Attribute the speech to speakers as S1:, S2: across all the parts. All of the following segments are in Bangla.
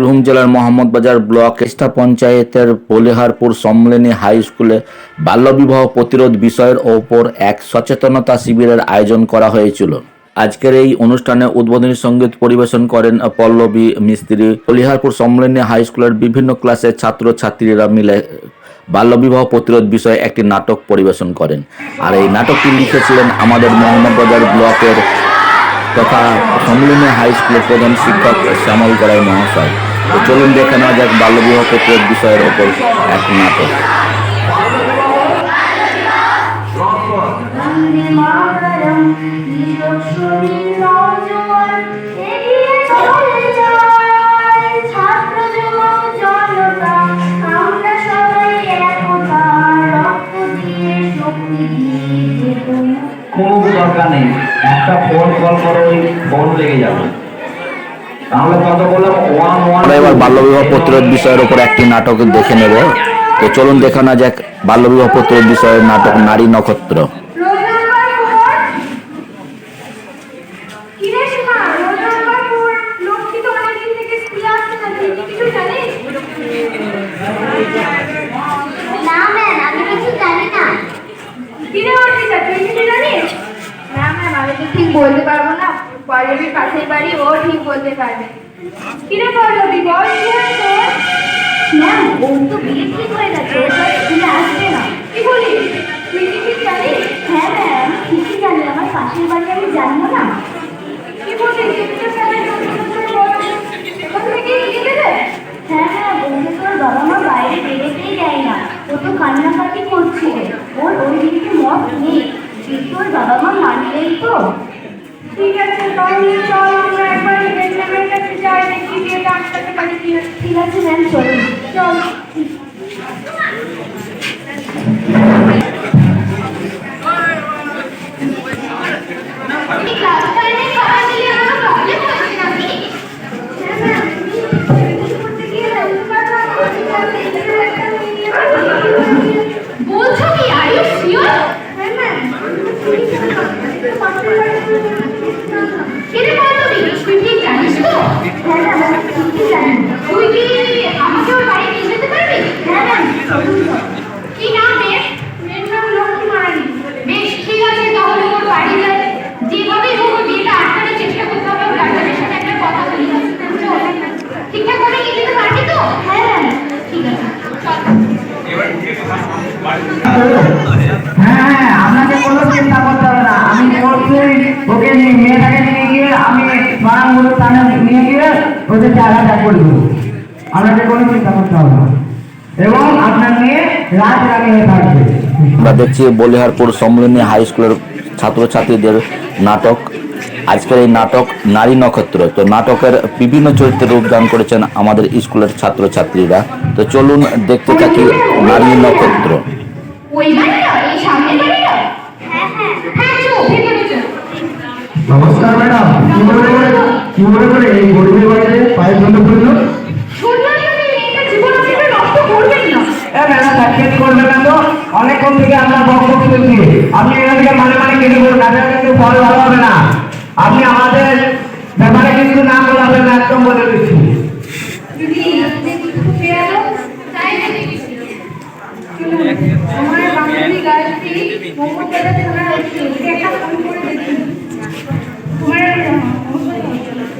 S1: বীরভূম জেলার মোহাম্মদবাজার ব্লক কেষ্টা পঞ্চায়েতের পলিহারপুর সম্মিলনী হাই স্কুলে বাল্যবিবাহ প্রতিরোধ বিষয়ের ওপর এক সচেতনতা শিবিরের আয়োজন করা হয়েছিল। আজকের এই অনুষ্ঠানে উদ্বোধনী সংগীত পরিবেশন করেন পল্লবী মিস্ত্রি। পলিহারপুর সম্মিলনী হাই স্কুলের বিভিন্ন ক্লাসের ছাত্র ছাত্রীরা মিলে বাল্যবিবাহ প্রতিরোধ বিষয়ে একটি নাটক পরিবেশন করেন। আর এই নাটকটি লিখেছিলেন আমাদের মোহাম্মদবাজার ব্লকের তথা সম্মিলনী হাই স্কুলের প্রধান শিক্ষক শ্যামল গড়াই মহাশয়। তো চলুন দেখে নেওয়া যাক বাল্যবিবাহ প্রতিরোধ বিষয়ের ওপর এক নাটক।
S2: কোনো দরকার নেই। একটা ফোন কল করো, ওই ফোন লেগে যাবে।
S1: আমরা এবার বাল্যবিবাহ প্রতিরোধ বিষয়ের ওপর একটি নাটক দেখে নেব। তো চলুন দেখা না যাক বাল্যবিবাহ প্রতিরোধ বিষয়ের নাটক নারী নক্ষত্র
S3: রোজনার খবর কিরে সীমা রোজনার খবর লক্ষ্মী তো অনেকদিন থেকে স্কুলে আসছে না তুই কি কিছু জানিস না ম্যাম আমি কিছু জানি না কিরে অর্পিতা তুই কিছু জানিস
S4: না ম্যাম আমি তো ঠিক বলতে পারব না? পল্লবীর পাশের বাড়ি ও ঠিক বলতে পারবে।
S3: কিরে পল্লবী বল কি হয়েছে ম্যাম ওর তো বিয়ে ঠিক হয়ে গেছে ও তো স্কুলে আসবে না।
S4: কি বলিস? তুই কি ঠিক জানিস?
S3: হ্যাঁ ম্যাম ঠিকই জানি আমার পাশের বাড়ি আমি জানব না।
S4: কি বলো
S3: হ্যাঁ হ্যাঁ বলতে তোর বাবা মা বাইরে বেরোতেই দেয় না। ও তো কান্নাকাটি করছিল ওর ওই দিকে মত নেই। ওর বাবা মা মানলেই তো।
S4: ঠিক আছে, তাহলে চল আমরা একবার বেঞ্জামের কাছে যাই, দেখি বিয়েটা আটকাতে পারি
S3: ঠিক আছে ম্যাম
S4: চল।
S3: হ্যাঁ
S2: আপনাকে
S1: দেখছি বলিহারপুর সম্মিলনী হাই স্কুলের ছাত্রছাত্রীদের নাটক। আজকের এই নাটক নারী নক্ষত্র। তো নাটকের বিভিন্ন চরিত্রে রূপদান করেছেন আমাদের স্কুলের ছাত্রছাত্রীরা। তো চলুন দেখতে থাকি নারী নক্ষত্র।
S3: ওই বাড়িটা? এই সামনের বাড়িটা? হ্যাঁ হ্যাঁ। হ্যাঁ চো ভেতরে চো
S5: নমস্কার ম্যাডাম। কি মনে করে কি মনে করে এই গরিবের বাড়িতে পায়ে বন্ধ করল
S2: অনেকক্ষণ থেকে আপনার বক্তব্য শুনছি। আপনি এখান থেকে মানে মানে কেটে বলুন না তাহলে কিন্তু ফল ভালো হবে না। আপনি আমাদের ব্যাপারে কিন্তু না বলাবেন না একদম বলে দিচ্ছি
S4: দিদি দেখি খুঁজে এলো তাই দেখি আমার বাঙালি গাছটি মোহাম্মদবাজার থানার হচ্ছে ওকে একটা ফোন করে দেখি তোমার
S2: ওটা থানা থানা আমাদেরকে শেখাবেন না ওটা থানা থানা পকেটে নিয়ে ঘুরি
S6: বাবারি
S3: আচ্ছা এত দিয়ে আপনি ভালো করে না সোজা করে যদি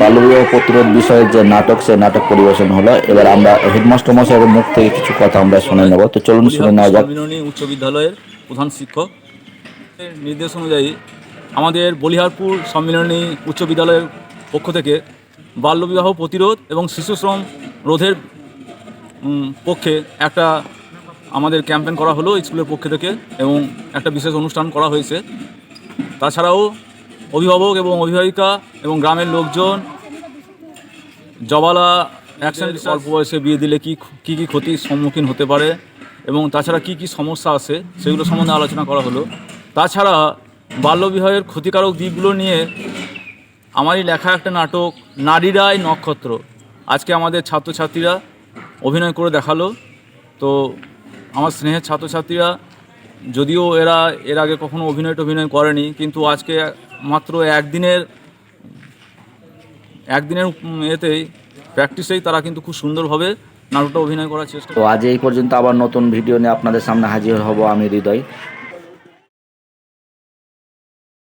S1: বাল্যবিবাহ প্রতিরোধ বিষয়ের যে নাটক সে নাটক পরিবেশন হলো। এবার আমরা হেডমাস্টার মশাইয়ের মুখ থেকে কিছু কথা আমরা শুনে নেব। তো চলুন শুনে নেওয়া যাক।
S7: উচ্চ বিদ্যালয়ের প্রধান শিক্ষক। এর নির্দেশ অনুযায়ী আমাদের বলিহারপুর সম্মিলনী উচ্চ বিদ্যালয়ের পক্ষ থেকে বাল্যবিবাহ প্রতিরোধ এবং শিশু শ্রম রোধের পক্ষে একটা আমাদের ক্যাম্পেন করা হলো স্কুলের পক্ষ থেকে এবং একটা বিশেষ অনুষ্ঠান করা হয়েছে। তাছাড়াও অভিভাবক এবং অভিভাবিকা এবং গ্রামের লোকজন। জবালা অ্যাকশন অল্প বয়সে বিয়ে দিলে কি কী কী ক্ষতির সম্মুখীন হতে পারে এবং তাছাড়া কি কি সমস্যা আছে সেগুলো সম্বন্ধে আলোচনা করা হলো। তাছাড়া বাল্যবিবাহের ক্ষতিকারক দিকগুলো নিয়ে আমারই লেখা একটা নাটক, নারীরাই নক্ষত্র। আজকে আমাদের ছাত্রছাত্রীরা অভিনয় করে দেখাল। তো আমার স্নেহের ছাত্রছাত্রীরা, যদিও এরা এর আগে কখনো অভিনয় টভিনয় করেনি, কিন্তু আজকে মাত্র একদিনের একদিনের এতেই প্র্যাকটিসেই তারা কিন্তু খুব সুন্দরভাবে নাটকটা অভিনয় করার চেষ্টা
S1: তো আজ এই পর্যন্ত আবার নতুন ভিডিও নিয়ে আপনাদের সামনে হাজির হব আমি হৃদয়।